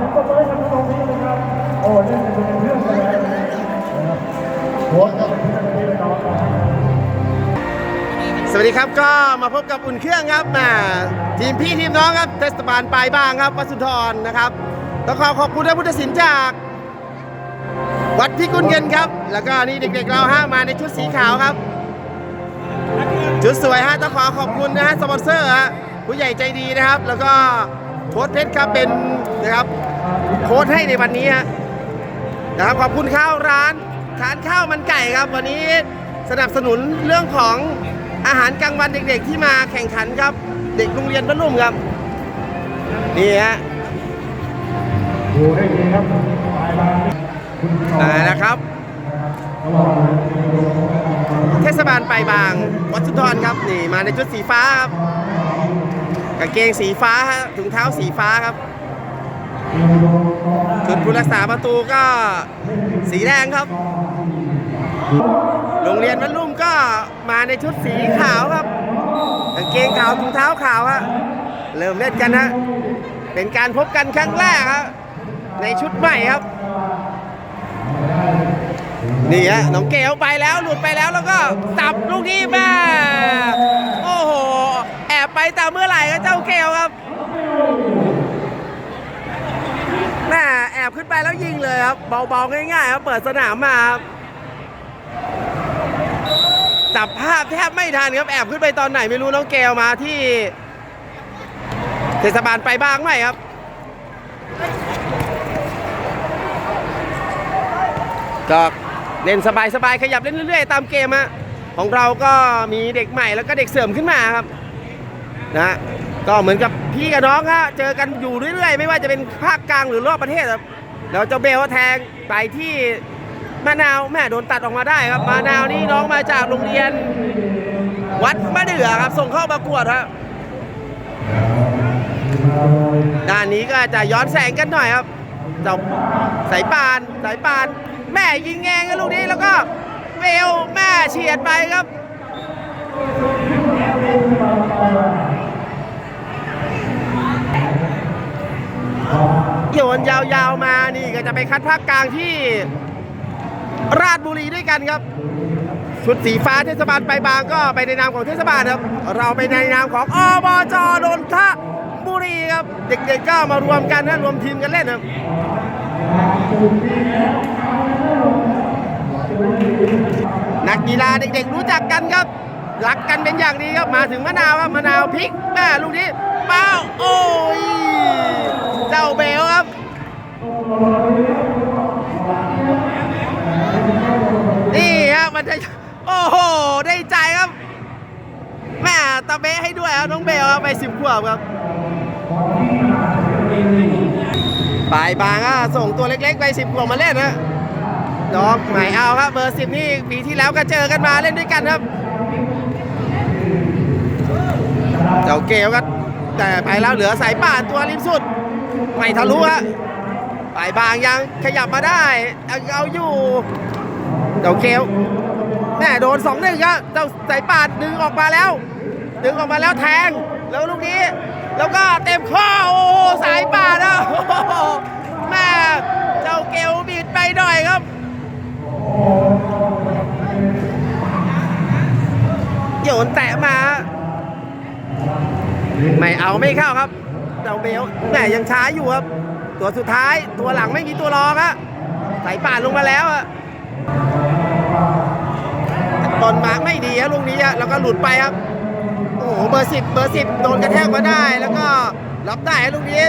ถึงก็เลยกันตรงนี้นะครับ โอ้นี่เป็นเรื่องแล้วนะครับหัวก็เป็นเรื่องที่เราต่อสวัสดีครับก็มาพบกับอุ่นเครื่องครับแหมทีมพี่ทีมน้องครับเทศบาลปลายบางครับวัดสุนทรนะครับต้องขอขอบคุณท่านพุทธศิลป์จากวัดพิกุลเงินครับ แล้วก็นี่เด็กๆเราฮะมาในชุดสีขาวครับ ชุดสวยฮะต้องขอขอบคุณนะฮะสปอนเซอร์ฮะผู้ใหญ่ใจดีนะครับ แล้วก็ โค้ชเพชรครับเป็นนะครับโค้ชให้ในวันนี้ฮะนะครับขอบคุณข้าวร้านทานข้าวมันไก่ครับ วันนี้สนับสนุนเรื่องของอาหารกลางวันเด็กๆ ที่มาแข่งขันครับ เด็กโรงเรียนบ้านลุ่มครับนี่ฮะดูให้ดีครับปลายบางคุณอ่านะครับ เทศบาลไปลายบางวัดสุนทรครับนี่มาในชุดสีฟ้าครับ กางเกงสีฟ้าฮะถุงเท้าสีฟ้าครับชุดผู้รักษาประตูก็สีแดงครับ โรงเรียนวัดลุ่มก็มาในชุดสีขาวครับกางเกงขาวถุงเท้าขาวฮะเริ่มเล่นกันฮะเป็นการพบกันครั้งแรกครับในชุดใหม่ครับ นี่ฮะน้องเกลไปแล้วหลุดไปแล้วแล้วก็จับลูกนี้มาโอ้โห ไปแต่เมื่อไหร่ก็เจ้าเกลครับแม่แอบขึ้นไปแล้วยิงเลยครับ เบาๆง่ายๆครับเปิดสนามมาครับจับภาพแทบไม่ทันครับแอบขึ้นไปตอนไหนไม่รู้น้องเกลมาที่ เทศบาลไปบ้างไหมครับก็เล่นสบายๆขยับเล่นเรื่อยๆ ตามเกมอะของเราก็มีเด็กใหม่แล้วก็เด็กเสริมขึ้นมาครับ นะก็เหมือนกับพี่กับน้องฮะเจอกันอยู่เรื่อยๆ ไม่ว่าจะเป็นภาคกลางหรือรอบประเทศครับแล้วเจ้าเบลแทงไปที่มะนาวแม่โดนตัดออกมาได้ครับมะนาวนี่น้องมาจากโรงเรียน วัดมะเดื่อครับ ส่งเข้าประกวดครับด้านนี้ก็จะย้อนแสงกันหน่อยครับเจ้าสายปานสายปาน แม่ยิงแงงกันลูกนี้แล้วก็เวลแม่เฉียดไปครับ โยนยาวๆมานี่ก็จะไปคัดภาคกลางที่ราชบุรีด้วยกันครับชุดสีฟ้าเทศบาลไปบางก็ไปในนามของเทศบาลครับ เราไปในนามของอบจนนทบุรีครับ เด็กๆก็มารวมกันนะรวมทีมกันเล่นครับนักกีฬาเด็กๆรู้จักกันครับรักกันเป็นอย่างดีครับมาถึงมะนาวครับมะนาวพลิกแม่ลูกนี้เป้าโอ้ย เจ้าเบลครับนี่ครับมันจะโอ้โห ได้ใจครับแม่ตะเบะให้ด้วยครับน้องเบลครับไปสิบขวบครับปลายบางก็ส่งตัวเล็กๆ ไปสิบขวบมาเล่นนะน้องใหม่เอาครับเบอร์สิบนี่ปีที่แล้วก็เจอกันมาเล่นด้วยกันครับเจ้าเกลก็แต่ไปแล้วเหลือสายป่านตัวริมสุด ไม่ทะลุฮะปลายบางยังขยับมาได้ เอาเอาอยู่เจ้าเกลแม่โดนสองหนึ่งครับเจ้าสายป่านดึงออกมาแล้ว ดึงออกมาแล้วแทง แล้วลูกนี้ แล้วก็เต็มข้อโอ้โหสายป่านอ้โหแม่เจ้าเกลบีดไปหน่อยครับโยนแตะมา ไม่เอาไม่เข้าครับ เจ้าเบลแหมยังช้าอยู่ครับ ตัวสุดท้ายตัวหลังไม่มีตัวรองครับสายป่านลงมาแล้วอะตอนมาไม่ดีครับลูกนี้อะแล้วก็หลุดไปครับ โอ้โหเบอร์สิบเบอร์สิบโดนกระแทกมาได้แล้วก็รับได้ลูกนี้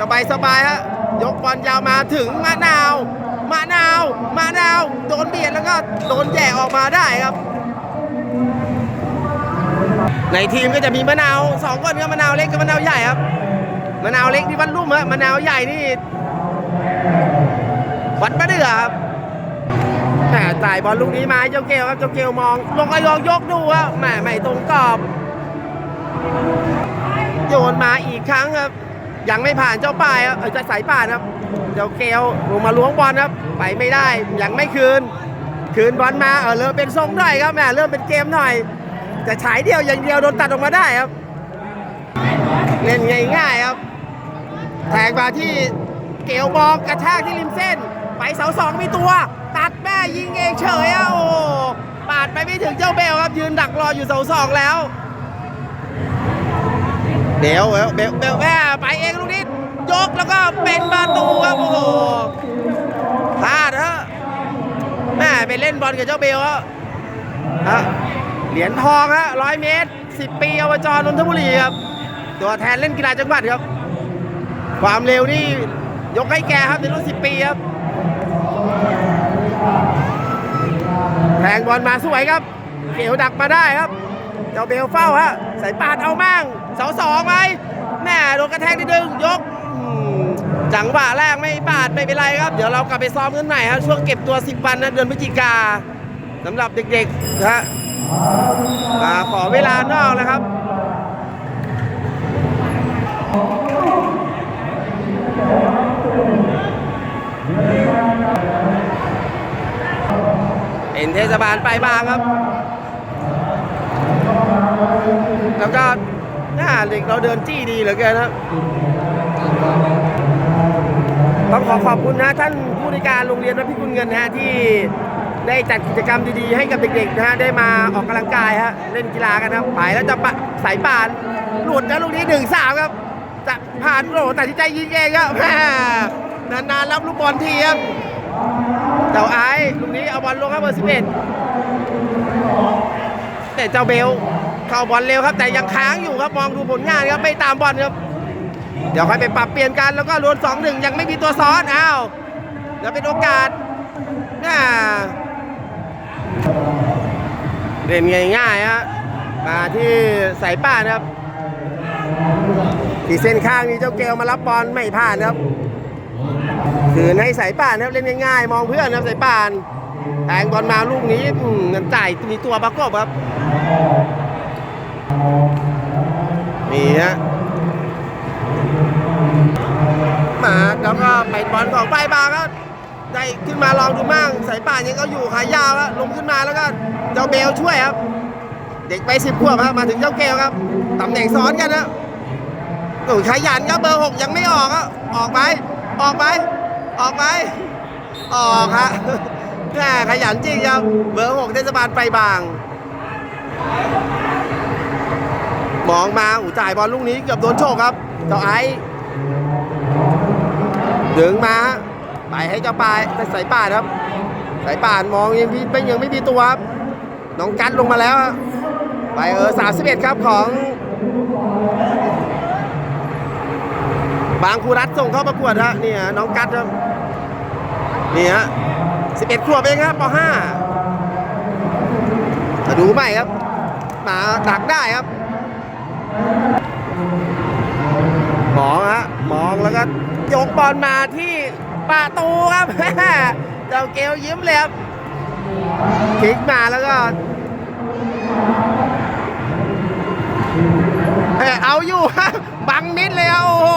สบายสบายฮะยกบอลยาวมาถึงมะนาวมะนาวมะนาว โดนเบียดแล้วก็โดนแย่ออกมาได้ครับ ในทีมก็จะมีมะนาวสองคนครับมะนาวเล็กกับมะนาวใหญ่ครับ มะนาวเล็กที่วัดรุ่มฮะมะนาวใหญ่นี่วัดมะเดือครับแหมจ่ายบอลลูกนี้มาเจ้าเกลครับเจ้าเกลมอง ลงก็ยองยกดูว่าแหมไม่ตรงกรอบโยนมาอีกครั้งครับ ยังไม่ผ่านเจ้าป้ายครับเออจะสายป่านครับ เจ้าเกลลงมาล้วงบอลครับ ไปไม่ได้ยังไม่คืน คืนบอลมาเออเริ่มเป็นทรงหน่อยครับแหมเริ่มเป็นเกมหน่อยจะฉายเดียวอย่างเดียวโดนตัดออกมาได้ครับ เล่นง่ายๆครับ แทงมาที่เกลบอลกระชากที่ริมเส้น ไปเสาสองมีตัว ตัดแม่ยิงเองเฉยอะโอ้ปาดไปไม่ถึงเจ้าเบลครับ ยืนดักรออยู่เสาสองแล้วเดียวเบลเบลเบลแม่ไปเองลูกนี้ยกแล้วก็เป็นประตูครับโอ้โหพลาดฮะแม่ไปเล่นบอลกับเจ้าเบลฮะฮะเหรียญทองฮะร้อยเมตร10ปีเยาวจรนนทบุรีครับ ตัวแทนเล่นกีฬาจังหวัดครับ ความเร็วนี่ยกให้แกครับในรุ่น 10 ปีครับ แทงบอลมาสวยครับ เขียวดักมาได้ครับ เจ้าเบลเฝ้าฮะสายปาดเอามั่งเสาสองไหมแม่โดนกระแทกนิดนึงยกจังหวะแรกไม่ปาดไม่เป็นไรครับ เดี๋ยวเรากลับไปซ้อมกันใหม่ครับช่วงเก็บตัว 10 วันนะเดือนพฤศจิกาสำหรับเด็กๆนะฮะขอเวลานอกนะครับ เป็นเทศบาลไปลายบางครับ แล้วก็หน้าเด็กเราเดินจี้ดีเหลือเกินครับต้องขอขอบคุณนะท่านผู้ในการโรงเรียนวัดพิกุลเงินนะฮะที่ได้จัดกิจกรรมดีๆให้กับเด็กๆนะฮะได้มาออกกำลังกายฮะเล่นกีฬากันนะครับไปแล้วจะปะสายป่านหลุดนะลูกนี้หนึ่งสามครับ จะผ่านโอ้ตัดสินใจยิงเองครับนานๆรับลูกบอลทีครับ เจ้าไอ้ลูกนี้เอาบอลลงครับเบอร์สิบเอ็ดแต่เจ้าเบลเข้าบอลเร็วครับ แต่ยังค้างอยู่ครับมองดูผลงานครับไม่ตามบอลครับ เดี๋ยวค่อยไปปรับเปลี่ยนกันแล้วก็รวนสองหนึ่งยังไม่มีตัวซ้อนอ้าวเดี๋ยวเป็นโอกาสน่าเล่นง่ายๆฮะมาที่สายป่านครับที่เส้นข้างนี้เจ้าเกลมารับบอลไม่ผ่านครับ คืนให้สายป่านครับเล่นง่ายๆ มองเพื่อนครับสายป่านแทงบอลมาลูกนี้มเงินจ่ายมีตัวประกบครับนี่ฮะมาแล้วก็ไปบอลของไปบางก็ได้ขึ้นมาลองดูมั่งสายป่านยังก็อยู่ขายาวแล้วลงขึ้นมาแล้วก็เจ้าเบลช่วยครับ เด็กไปสิบขวบครับมาถึงเจ้าเกลครับตำแหน่งซ้อนกันนะโอ้ยขยันครับเบอร์หกยังไม่ออกอะออกไป ออกไป ออกไป ออกฮะแม่ขยันจริงครับ เบอร์หกเทศบาลไปบาง มองมาอูจ่ายบอลลูกนี้เกือบโดนโชกครับ เจ้าไอ้ดึงมาฮะไปให้เจ้าปลายสายป่านครับ สายป่านมองยังไม่ยังไม่มีตัวครับ น้องกัดลงมาแล้ว ไปเออ31ครับของ บางครูรัฐส่งเข้าประกวดฮะนี่ฮะน้องกัดครับนี่ฮะ11ขวบเองครับป .5 มาดูใหม่ครับมาดักได้ครับมองฮะมองแล้วก็ยกบอลมาที่ประตูครับเจ้าเกลยิ้มเลยครับพลิกมาแล้วก็เอาอยู่ฮะบังมิดเลยโอ้โห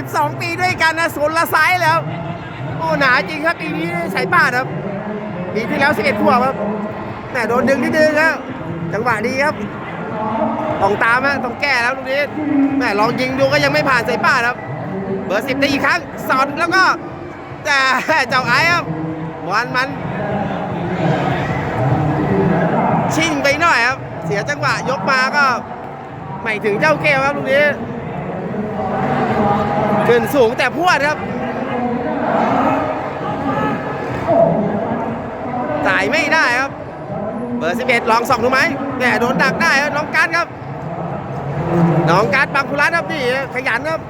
12 ปีด้วยกันนะสวนละไซส์แล้ว โอ้หนาจริงครับปีนี้สายป่าครับปีที่แล้ว 11ขวบครับแต่โดนดึงนิดนึงครับจังหวะดีครับต้องตามฮะต้องแก้แล้วลูกนี้แม่ลองยิงดูก็ยังไม่ผ่านสายป่าครับ เบอร์สิบได้อีกครั้งสอดแล้วก็แต่เจ้าไอ้ครับบอลมัน ชิ่งไปหน่อยครับ เสียจังหวะยกมาก็ไม่ถึงเจ้าเกลครับลูกนี้ ขึ้นสูงแต่พวดครับจ่ายไม่ได้ครับ เบอร์ 11 ลองส่องดูไหมแหมโดนดักได้ครับ น้องกัดครับน้องกัดบางคุรัตครับนี่ขยันครับ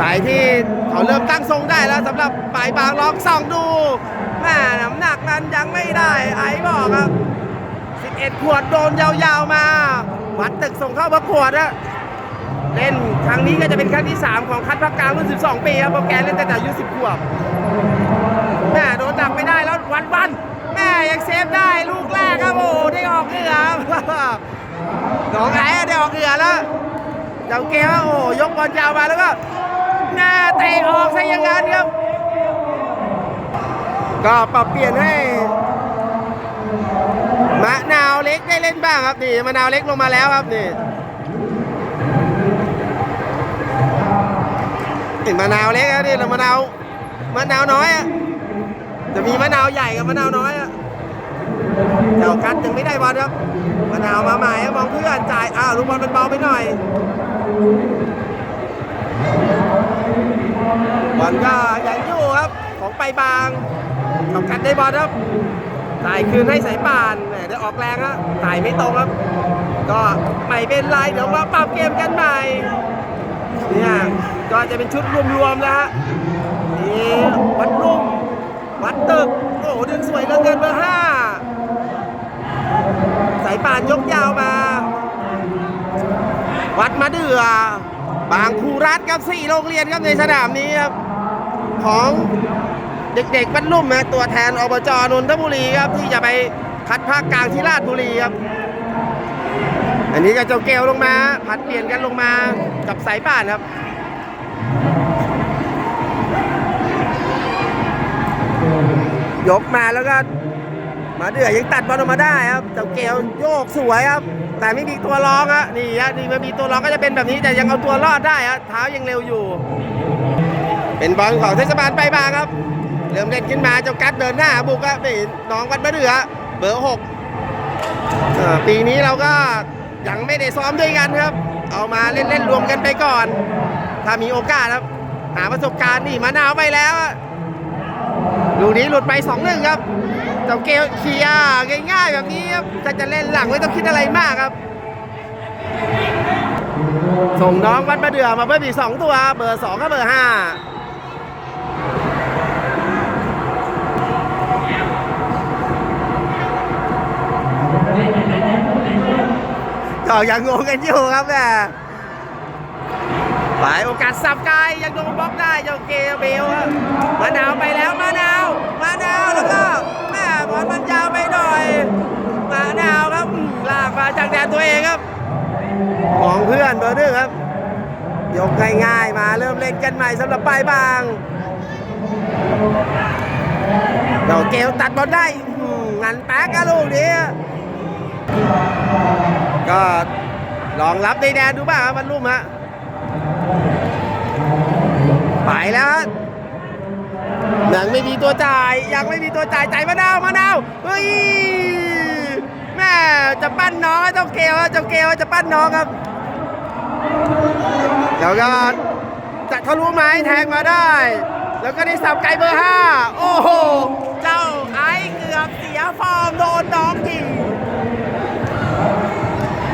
สายที่เขาเริ่มตั้งทรงได้แล้วสำหรับฝ่ายบางลองส่องดูแม่น้ำหนักนั้นยังไม่ได้ ไอ้บอกครับ 11 ขวดโดนยาวๆมาวัดตึกส่งเข้าประกวดนะ เล่นครั้งนี้ก็จะเป็นครั้งที่ 3 ของคัดพักกลางรุ่น 12 ปีครับเพราะแกเล่นตั้งแต่อายุ 10 ขวบแม่โดนดักไม่ได้แล้ววันวันแม่ยังเซฟได้ลูกแรกครับโอ้ได้ออกเหงื่อครับน้องไอ้ได้ออกเหงื่อแล้วเจ้าเกลโอ้ยกบอลยาวมาแล้วก็หน้าเตะออกซะอย่างนั้นครับ ก็ปรับเปลี่ยนให้มะนาวเล็กได้เล่นบ้างครับนี่มะนาวเล็กลงมาแล้วครับนี่ นี่มะนาวเล็กนี่เรามะนาวมะนาวน้อยอะจะมีมะนาวใหญ่กับมะนาวน้อยอะเจ้ากัดยังไม่ได้บอลครับมะนาวมาใหม่อะมองเพื่อนจ่ายอ้าวลูกบอลมันเบาไปหน่อยบอลก็ยังอยู่ครับ ของไปบางเจ้ากัดได้บอลครับจ่ายคืนให้สายป่านเดี๋ยวออกแรงอะจ่ายไม่ตรงครับ ก็ไม่เป็นไรเดี๋ยวมาปรับเกมกันใหม่ เนี่ยก็จะเป็นชุดรวมๆแล้วฮะนี่วัดรุ่มวัดตึก โอ้โหดึงสวยเหลือเกินเบอร์ห้าสายป่านยกยาวมา วัดมะเดือบางครูรัฐครับสี่โรงเรียนครับในสนามนี้ครับของเด็กๆวัดรุ่มนะตัวแทนอบจนนทบุรีครับที่จะไปคัดภาคกลางที่ราชบุรีครับ อันนี้ก็เจ้าเกลลงมา ผัดเปลี่ยนกันลงมากับสายป่านครับยกมาแล้วก็มาเดือยังตัดบอลออกมาได้ครับเจ้าเกลโยกสวยครับ แต่ไม่มีตัวรองอะนี่ฮะนี่มันมีตัวรองก็จะเป็นแบบนี้แต่ยังเอาตัวรอดได้ฮะเท้ายังเร็วอยู่ เป็นบอลของเทศบาลไปบางครับ เริ่มเล่นขึ้นมาเจ้ากัดเดินหน้าบุกครับนี่น้องวัดมะเดือเบอร์หกปีนี้เราก็ ยังไม่ได้ซ้อมด้วยกันครับ เอามาเล่นๆรวมกันไปก่อน ถ้ามีโอกาสครับ หาประสบการณ์นี่มะนาวไปแล้วลูกนี้หลุดไป2อหนึ่งครับเจ้าเกลเคลียร์ง่ายๆแบบนี้ครับถ้าจะเล่นหลังไม่ต้องคิดอะไรมากครับ ส่งน้องวัดมะเดือมาเพิ่มอีกสองตัว เบอร์สองกับเบอร์ห้า ก็ยังงงกันอยู่ครับแม่ไปโอกาสสับกลยังโดนบล็อกได้เจ้าเกเบลมะนาวไปแล้วมะนาวมะนาวแล้วก็แม่บอลมันยาวไปหน่อยมะนาวครับลากมาจากแดนตัวเองครับ ของเพื่อนเบอร์หนึ่งครับ ยกง่ายๆมาเริ่มเล่นกันใหม่สำหรับปลายบางเจ้าเกลตัดบอลได้งันแป๊กอะลูกนี้ ก็ลองรับในแดนดูบ้างครับมันรุ่มฮะไปแล้วฮะยังไม่มีตัวจ่ายยังไม่มีตัวจ่ายจ่ายมะนาวมะนาวเฮ้ยแม่จะปั้นน้องเจ้าเกลเจ้าเกลจะปั้นน้องครับเดี๋ยวก็จะทะลุไม้แทงมาได้ แล้วก็ได้สับไกลเบอร์ห้าโอ้โหเจ้าไอ้เกือบเสียฟอร์มโดนน้องยิง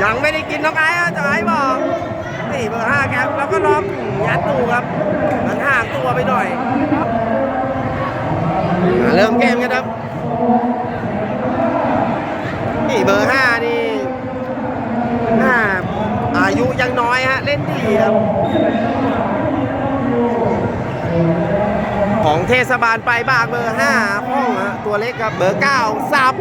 ยังไม่ได้กินน้องไอ้อะจะไอ้บอกนี่เบอร์ห้าแกแล้วก็ลองยัดดูครับ มันห่างตัวไปหน่อยอะเริ่มเกมกันครับ นี่เบอร์ห้านี่น่าอายุยังน้อยฮะ เล่นดีครับ ของเทศบาลไปบางเบอร์ห้าห้องฮะตัวเล็กครับเบอร์เก้าสับ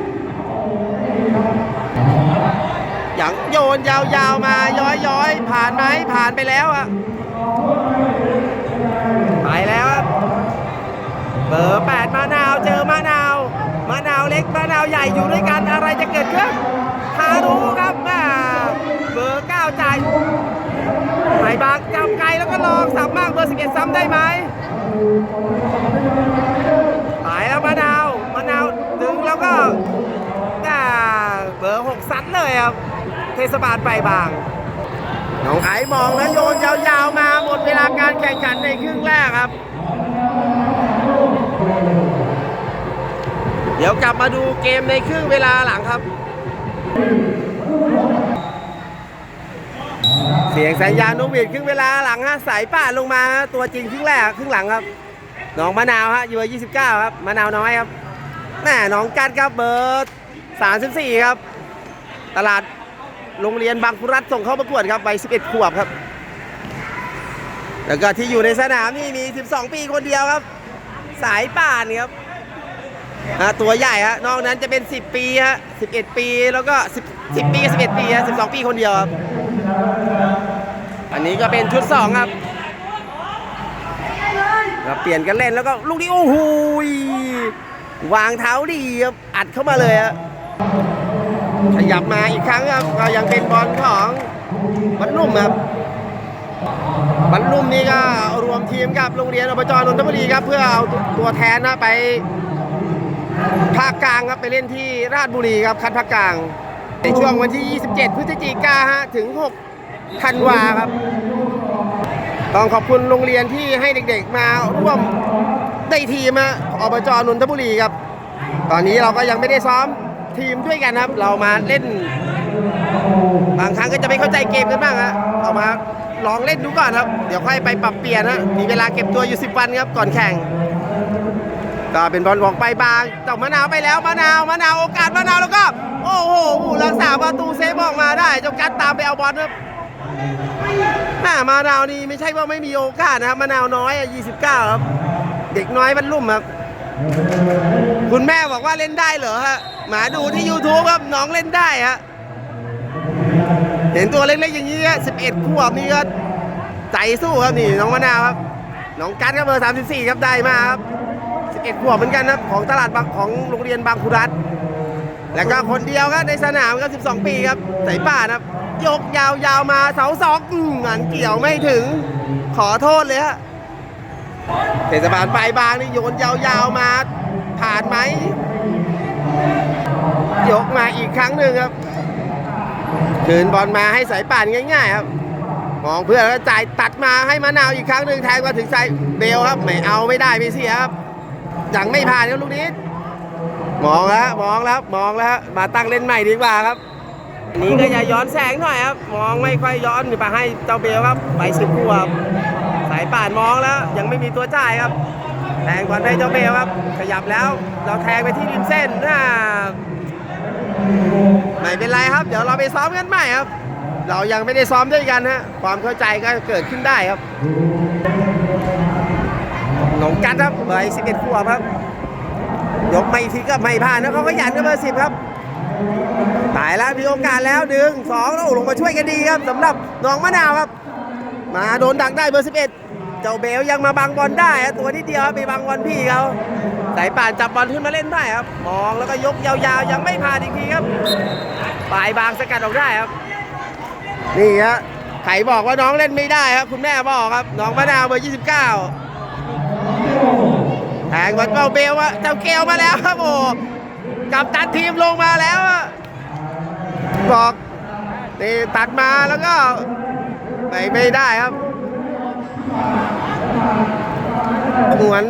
ย่างโยนยาวๆมาย้อยๆ ผ่านไหมผ่านไปแล้วอะไปแล้วครับเบอร์แปดมะนาวเจอมะนาวมะนาวเล็กมะนาวใหญ่อยู่ด้วยกันอะไรจะเกิดขึ้นฮารู้ครับม่เบอร์เก้าจ่ายไหมบางจำไกลแล้วก็ลองสับมากเบอร์สิบเอ็ดซ้ำได้ไหม ทศบาลไปบาง น้องไอ้มองแล้วโยนยาวๆมาหมดเวลาการแข่งขันในครึ่งแรกครับ เดี๋ยวกลับมาดูเกมในครึ่งเวลาหลังครับ เสียงสัญญาณนกหวีดครึ่งเวลาหลังฮะสายป่านลงมาฮะตัวจริงครึ่งแรกครึ่งหลังครับน้องมะนาวฮะอยู่ยี่สิบเก้าครับมะนาวน้อยครับแม่น้องกัดครับเบอร์34 ครับ ตลาด โรงเรียนบางคุรัตส่งเข้าประกวดครับวัย11 ขวบครับ แล้วก็ที่อยู่ในสนามนี่มี 12 ปีคนเดียวครับ สายป่านครับตัวใหญ่ฮะนอกนั้นจะเป็น 10 ปีฮะ11 ปีแล้วก็ 10 10ปีกับ11 ปีฮะ12 ปีคนเดียวครับ อันนี้ก็เป็นชุด 2 ครับครับเปลี่ยนกันเล่นแล้วก็ลูกนี้โอ้โหวางเท้าดีครับอัดเข้ามาเลยอะ ขยับมาอีกครั้งครับก็ยังเป็นบอลของบรรนุ่มครับบรรลุมนี้ก็รวมทีมกับโรงเรียนอบจนนทบุรีครับ เพื่อเอาตัวแทนนะไปภาคกลางครับไปเล่นที่ราชบุรีครับคัดภาคกลางในช่วงวันที่ 27 พฤศจิกาฮะถึง 6 ธันวาครับ ต้องขอบคุณโรงเรียนที่ให้เด็กๆมาร่วมได้ทีมอะอบจนนทบุรีครับ ตอนนี้เราก็ยังไม่ได้ซ้อม ทีมด้วยกันครับ เรามาเล่น บางครั้งก็จะไม่เข้าใจเกมกันบ้างฮะเอามาลองเล่นดูก่อนครับ เดี๋ยวค่อยไปปรับเปลี่ยนนะมีเวลาเก็บตัวอยู่ 10 วันครับก่อนแข่งก็เป็นบอลของไปบางต่อมะนาวไปแล้วมะนาวมะนาวโอกาสมะนาวแล้วก็ โอ้โหผู้รักษาประตูเซฟออกมาได้เจ้ากัดตามไปเอาบอลครับหน้ามะนาวนี่ไม่ใช่ว่าไม่มีโอกาสนะครับมะนาวน้อยอะ29 ครับ เด็กน้อยบรรลุ่มครับ คุณแม่บอกว่าเล่นได้เหรอฮะ มาดูที่ YouTube ครับน้องเล่นได้ฮะเห็นตัวเล็กๆอย่างนี้สิบเอ็ดขวบนี่ก็ใจสู้ครับนี่น้องมะนาวครับน้องกัดครับเบอร์34ครับได้มาครับ11ขวบเหมือนกันนะครับของตลาดบางของโรงเรียนบางคุรัตแล้วก็คนเดียวครับในสนามครับ12ปีครับใสายป่านครับ ยกยาว ๆ มาเสาสองอืมงานเกี่ยวไม่ถึง ขอโทษเลยฮะเทศบาลปลายบางนี่โยนยาว ๆ มาผ่านไหม ยกมาอีกครั้งหนึ่งครับ คืนบอลมาให้สายป่านง่าย ๆ ครับ มองเพื่อนแล้วจ่ายตัดมาให้มะนาวอีกครั้งหนึ่งแทงมาถึงสายเบลครับ ไม่เอาไม่ได้ไม่เสียครับยังไม่ผ่านครับลูกนี้ มองแล้วมองแล้วมองแล้วมาตั้งเล่นใหม่ดีกว่าครับนี้ก็อย่าย้อนแสงหน่อยครับ มองไม่ค่อยย้อนไปให้เจ้าเบลครับ ไปสิบขวบสายป่านมองแล้ว ยังไม่มีตัวจ่ายครับแทงบอลให้เจ้าเบลครับ ขยับแล้ว เราแทงไปที่ริมเส้นนะ ไม่เป็นไรครับ เดี๋ยวเราไปซ้อมกันใหม่ครับ เรายังไม่ได้ซ้อมด้วยกันฮะความเข้าใจก็เกิดขึ้นได้ครับหนองกัดครับเบอร์11ขวบครับ ยกไม่ทีก็ไม่ผ่านนะเขาก็ยันกับเบอร์10ครับตายแล้วมีโอกาสแล้วดึงสองแล้วลงมาช่วยกันดีครับสำหรับน้องมะนาวครับ มาโดนดักได้เบอร์11เอ็ด จ้าเบลยังมาบังบอลได้ครับตัวนิดเดียวครับไปบังบอลพี่เขาสายป่านจับบอลขึ้นมาเล่นได้ครับ มองแล้วก็ยกยาวๆ ยังไม่ผ่านอีกทีครับปลายบางสกัดออกได้ครับ นี่ฮะไข่บอกว่าน้องเล่นไม่ได้ครับ คุณแม่บอกครับ น้องมะนาวเบอร์29แทงบอลเป้าเบลว่าเจ้าเกลมาแล้วครับโอ้กับตัดทีมลงมาแล้วอะบอกนี่ตัดมาแล้วก็ไม่ไม่ได้ครับเหมือน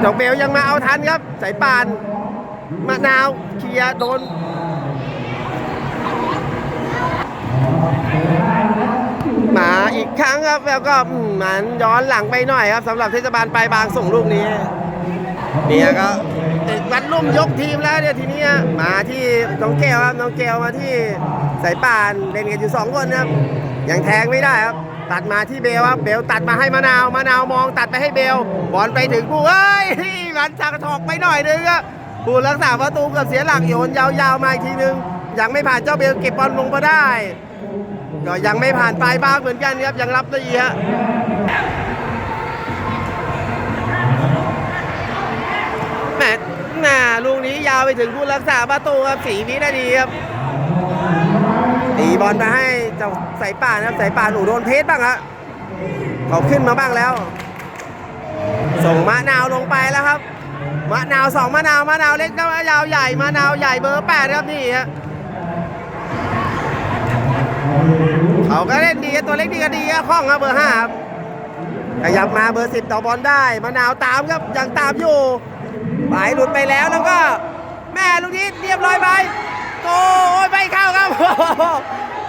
เจ้าเบลยังมาเอาทันครับ สายปานมะนาวเคลียโดนมาอีกครั้งครับแล้วก็มันย้อนหลังไปหน่อยครับสำหรับเทศบาลปลายบางส่งลูกนี้เนี่ยก็วัดลุ่มยกทีมแล้วเนี่ยทีนี้มาที่น้องแก้วครับน้องแก้วมาที่สายป่านเล่นกันอยู่สองคนครับยังแทงไม่ได้ครับ ตัดมาที่เบลครับเบลตัดมาให้มะนาวมะนาวมองตัดไปให้เบลบอลไปถึงผู้เอ้ยมันชักถอกไปหน่อยนึงอะผู้รักษาประตูเกับเสียหลักโยนยาวๆมาอีกทีนึงยังไม่ผ่านเจ้าเบลเก็บบอลลงมาได้ก็ยังไม่ผ่านปลายบ้างเหมือนกันครับยังรับได้อีกฮะแมตน่าลูกนี้ยาวไปถึงผู้รักษาประตูครับสีวินาทีครับตีบอลมาให้ เจ้าสายป่านครับสายป่านหนูโดนเพชรบ้างฮะเขาขึ้นมาบ้างแล้ว ส่งมะนาวลงไปแล้วครับ มะนาวสองมะนาวมะนาวเล็กก็ยาวใหญ่มะนาวใหญ่เบอร์แปดครับนี่ฮะเขาก็เล่นดีตัวเล็กดีก็ดีครับคล่องครับเบอร์ห้าครับขยับมาเบอร์สิบต่อบอลได้มะนาวตามครับยังตามอยู่ไปหลุดไปแล้วแล้วก็ แม่ลูกนี้เรียบร้อยไปโอ้ยไม่เข้าครับ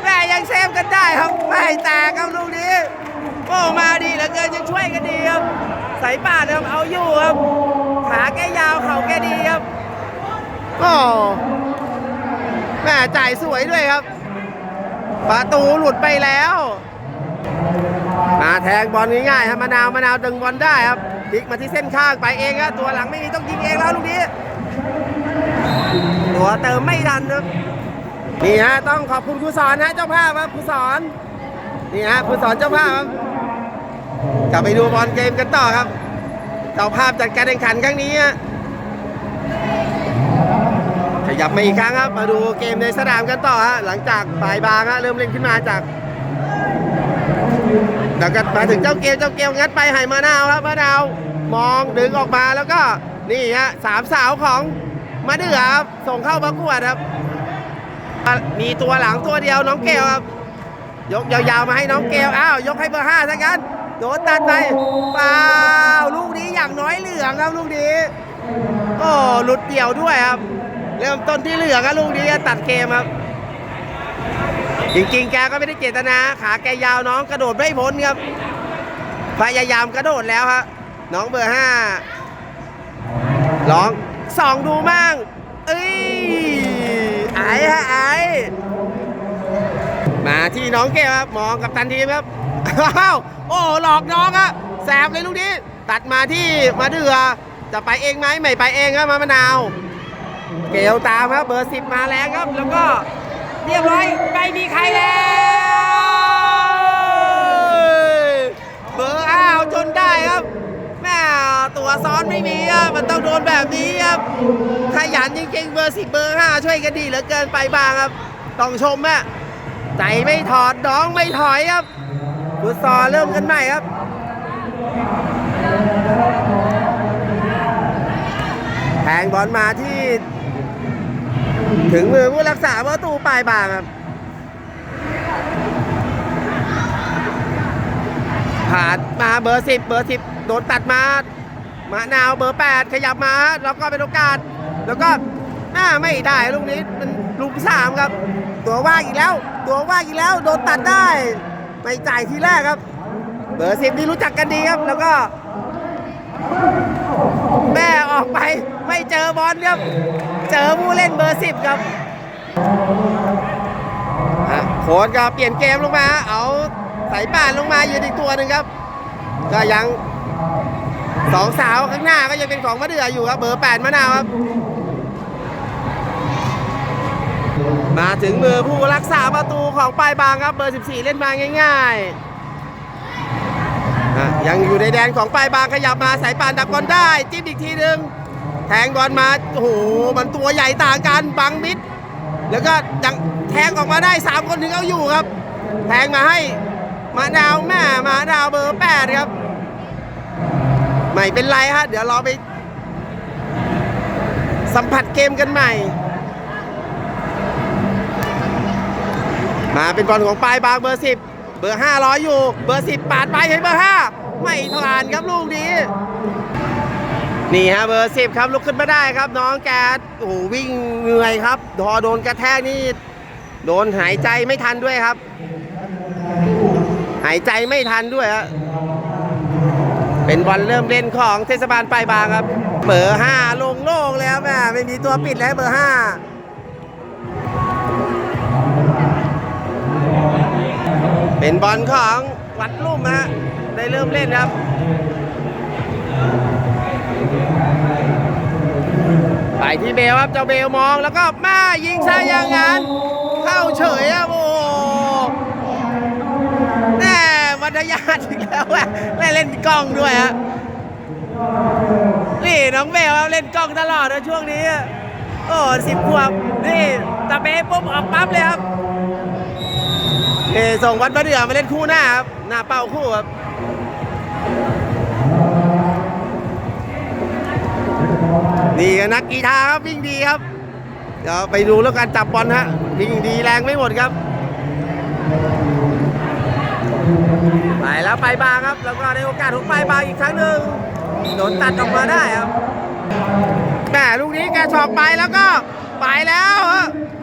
แม่ยังเซฟกันได้ครับไม่แตกครับลูกนี้โอ้มาดีเหลือเกินยังช่วยกันดีครับสายป่านครับเอาอยู่ครับขาแกยาวเข่าแกดีครับโอ้แม่จ่ายสวยด้วยครับประตูหลุดไปแล้ว มาแทงบอลง่ายๆครับมะนาวมะนาวดึงบอลได้ครับพลิกมาที่เส้นข้างไปเองครับตัวหลังไม่มีต้องยิงเองแล้วลูกนี้ตัวเติมไม่ทันครับ นี่ฮะต้องขอบคุณครูสอนนะเจ้าภาพครับครูสอนนี่ฮะครูสอนเจ้าภาพครับกลับไปดูบอลเกมกันต่อครับเจ้าภาพจัดการแข่งขันครั้งนี้ฮะขยับมาอีกครั้งครับ มาดูเกมในสนามกันต่อฮะหลังจากปลายบางฮะเริ่มเล่นขึ้นมาจากแล้วก็มาถึงเจ้าเกลเจ้าเกลงัดไปให้มะนาวครับมะนาวมองดึงออกมาแล้วก็นี่ฮะสามสาวของมะเดือครับส่งเข้าประกวดครับ มีตัวหลังตัวเดียวน้องเกลครับ ยกยาวๆมาให้น้องเกลอ้าวยกให้เบอร์ห้าซะกันโดนตัดไปเปล่าลูกนี้อย่างน้อยเหลืองครับลูกนี้โอ้หลุดเดี่ยวด้วยครับ เริ่มต้นที่เหลืองครับลูกนี้ตัดเกมครับ จริงๆ แกก็ไม่ได้เจตนา ขาแกยาวน้องกระโดดไม่พ้นครับพยายามกระโดดแล้วฮะน้องเบอร์ห้าร้องสองดูมั่งเอ้ย ไอ้ฮะไอ้มาที่น้องเกลครับมองกับตันทีครับอ้าวโอ้หลอกน้องอะแสบเลยลูกนี้ ตัดมาที่มาเดือจะไปเองไหมไม่ไปเองครับมามะนาว เกลตามครับเบอร์สิบมาแรงครับ แล้วก็เรียบร้อยไม่มีใครแล้วเบอร์อ้าวจนได้ครับแม่ ตัวซ้อนไม่มีครับมันต้องโดนแบบนี้ครับขยันจริงๆเบอร์สิบเบอร์ห้าช่วยกันดีเหลือเกินไปบางครับ ต้องชมแม่ใจไม่ถอดน้องไม่ถอยครับฟุตซอลเริ่มกันใหม่ครับแทงบอลมาที่ ถึงมือผู้รักษาประตูปลายบางครับผ่านมาเบอร์สิบเบอร์สิบโดนตัดมา มะนาวเบอร์แปดขยับมาแล้วก็เป็นโอกาส แล้วก็หน้าไม่ได้ลูกนี้มันลุมสามครับ ตัวว่างอีกแล้ว ตัวว่างอีกแล้วโดนตัดได้ไม่จ่ายทีแรกครับ เบอร์สิบนี่รู้จักกันดีครับ แล้วก็ แม่ออกไปไม่เจอบอลครับ เจอผู้เล่นเบอร์สิบครับโค้ชก็เปลี่ยนเกมลงมา เอาสายป่านลงมายืนอีกตัวหนึ่งครับ ก็ยัง สองสาวข้างหน้าก็ยังเป็นของมะเดืออยู่ครับเบอร์แปดมะนาวครับ มาถึงมือผู้รักษาประตูของปลายบางครับเบอร์ 14 เล่นมาง่ายๆอะยังอยู่ในแดนของปลายบางขยับมาสายปานดักบอลได้ จิ้มอีกทีหนึ่งแทงบอลมาโอ้โหมันตัวใหญ่ต่างกันบังมิด แล้วก็ยังแทงออกมาได้ 3 คนถึงเอาอยู่ครับ แทงมาให้มาดาวแม่มาดาวเบอร์แปดครับ ไม่เป็นไรฮะ เดี๋ยวเราไป สัมผัสเกมกันใหม่ มาเป็นบอลของปลายบางเบอร์สิบเบอร์ห้ารออยู่ เบอร์สิบปาดไปให้เบอร์ห้าไม่ผ่านครับลูกนี้ นี่ฮะเบอร์สิบครับลุกขึ้นมาได้ครับ น้องแกโอ้โหวิ่งเหนื่อยครับพอโดนกระแทกนี่ โดนหายใจไม่ทันด้วยครับ หายใจไม่ทันด้วยฮะ เป็นบอลเริ่มเล่นของเทศบาลปลายบางครับเบอร์ห้าลงโล่งแล้วแม่ไม่มีตัวปิดแล้วเบอร์ห้าเป็นบอลของวัดลุ่มฮะได้เริ่มเล่นครับไปที่เบลครับเจ้าเบลมองแล้วก็มายิงซะอย่างนั้น เข้าเฉยครับโอ้โหแน่ วัทยาอีกแล้วอะได้เล่นกล้องด้วยฮะนี่น้องเบลเล่นกล้องตลอดนะช่วงนี้โอ้สิบขวบนี่ตะเบปุ๊บออกปั๊บเลยครับเอส่งวัดมะเดือมาเล่นคู่หน้าครับหน้าเป้าคู่ครับนี่นักกีฬาครับวิ่งดีครับ เดี๋ยวไปดูแล้วการจับบอลฮะวิ่งดีแรงไม่หมดครับ ไปแล้วไปบางครับ แล้วก็ในโอกาสของไปบางอีกครั้งหนึ่งโดนตัดออกมาได้ครับแม่ลูกนี้แกชอกไปแล้วก็ไปแล้ว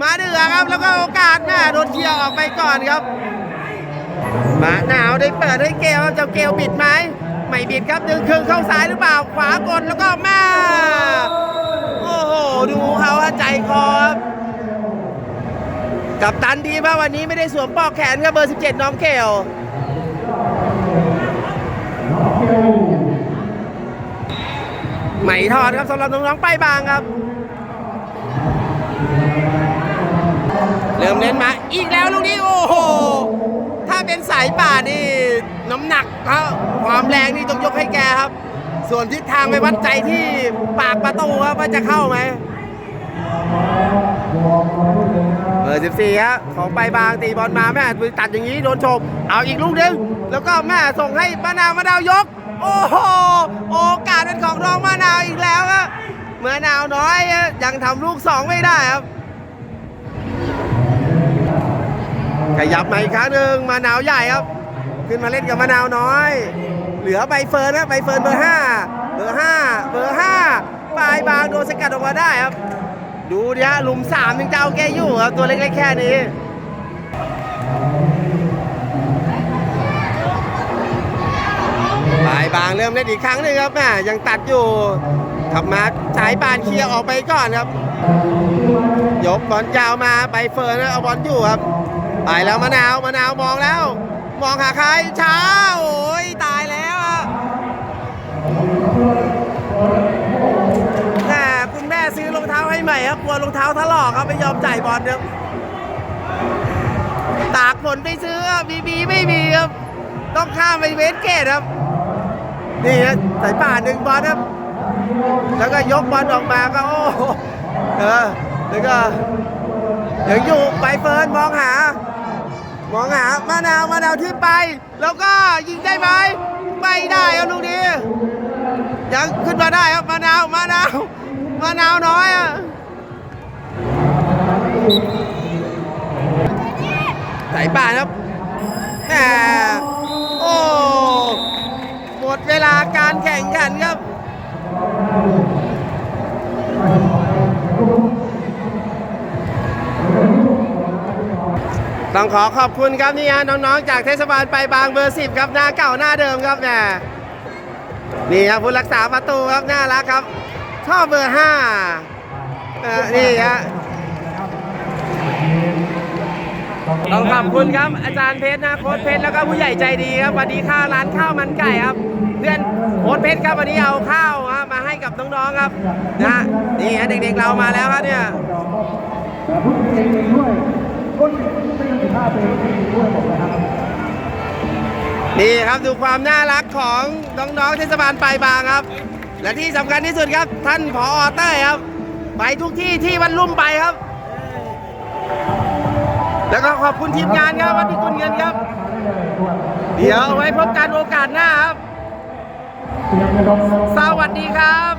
มาเดือครับ แล้วก็โอกาสแม่โดนเคลียร์ออกไปก่อนครับมาหนาวได้เปิดให้เกลครับเจ้าเกลบิดไหมไม่บิดครับดึงคืนเข้าซ้ายหรือเปล่าขวากดแล้วก็แม่โอ้โหดูเขาใจคอครับกับตันทีมว่าวันนี้ไม่ได้สวมปลอกแขนครับเบอร์ 17 น้องเกล ไหมทอดครับสำหรับน้องๆไปบางครับ เริ่มเล่นมาอีกแล้วลูกนี้โอ้โห ถ้าเป็นสายป่านี่น้ำหนักครับความแรงนี่ต้องยกให้แกครับ ส่วนทิศทางไปวัดใจที่ปากประตูครับว่าจะเข้าไหมเบอร์14ฮะของไปบางตีบอลมาแม่ตัดอย่างนี้โดนโฉบเอาอีกลูกนึงแล้วก็แม่ส่งให้มะนาวมะนาวยก โอ้โหโอกาสเป็นของน้องมะนาวอีกแล้วครับมะนาวน้อยยังทำลูกสองไม่ได้ครับขยับมาอีกครั้งหนึ่งมะนาวใหญ่ครับ ขึ้นมาเล่นกับมะนาวน้อย เหลือใบเฟิร์นครับใบเฟิร์นเบอร์ห้าเบอร์ห้าเบอร์ห้าปลายบางโดนสกัดออกมาได้ครับ ดูดิฮะหลุมสามถึงจะเอาแกอยู่ครับตัวเล็กๆแค่นี้ ปลายบางเริ่มเล่นอีกครั้งหนึ่งครับแม่ยังตัดอยู่ขับมาสายปานเคลียร์ออกไปก่อนครับ ยกบอลยาวมาใบเฟิร์นเอาบอลอยู่ครับ ไปแล้วมะนาวมะนาวมองแล้ว มองหาใครช้าโอ้ยตายแล้วอะแม่คุณแม่ซื้อรองเท้าให้ใหม่ครับกลัวรองเท้าถลอกครับไม่ยอมจ่ายบอลครับตากฝนไปซื้อบีบีไม่มีครับต้องข้ามไปเวสเกตครับ นี่ฮะสายป่านหนึ่งบอลครับ แล้วก็ยกบอลออกมาก็โอ้โหเออแล้วก็ยังอยู่ใบเฟิร์นมองหามองหามะนาวมะนาวที่ไป แล้วก็ยิงได้ไหมไม่ได้ครับลูกนี้ยังขึ้นมาได้ครับมะนาวมะนาวมะนาวน้อยอะสายป่านครับแหมโอ้ มดเวลาการแข่งขันครับ ต้องขอขอบคุณครับนี่ฮะน้องๆ จากเทศบาลไปบางเบอร์สิบครับหน้าเก่าหน้าเดิมครับแหมนี่ครับผู้รักษาประตูครับน่ารักครับชอบเบอร์ห้าเออนี่ฮะ ต้องขอบคุณครับ อาจารย์เพชรนะโค้ชเพชรแล้วก็ผู้ใหญ่ใจดีครับวันนี้ข้าวร้านข้าวมันไก่ครับเพื่อนโค้ชเพชรครับวันนี้เอาข้าวมาให้กับน้องๆครับนะนี่ฮะเด็กๆเรามาแล้วครับเนี่ยแต่ผู้เก่งด้วยคนปีห้าปีด้วยผมนะครับนี่ครับดูความน่ารักของน้องๆเทศบาลปลายบางครับ และที่สำคัญที่สุดครับ ท่านผอเต้ยครับ ไปทุกที่ที่วันลุ่มไปครับ แล้วก็ขอบคุณทีมงานครับวันที่คุณเงินครับ เดี๋ยวเอาไว้พบกันโอกาสหน้าครับ สวัสดีครับ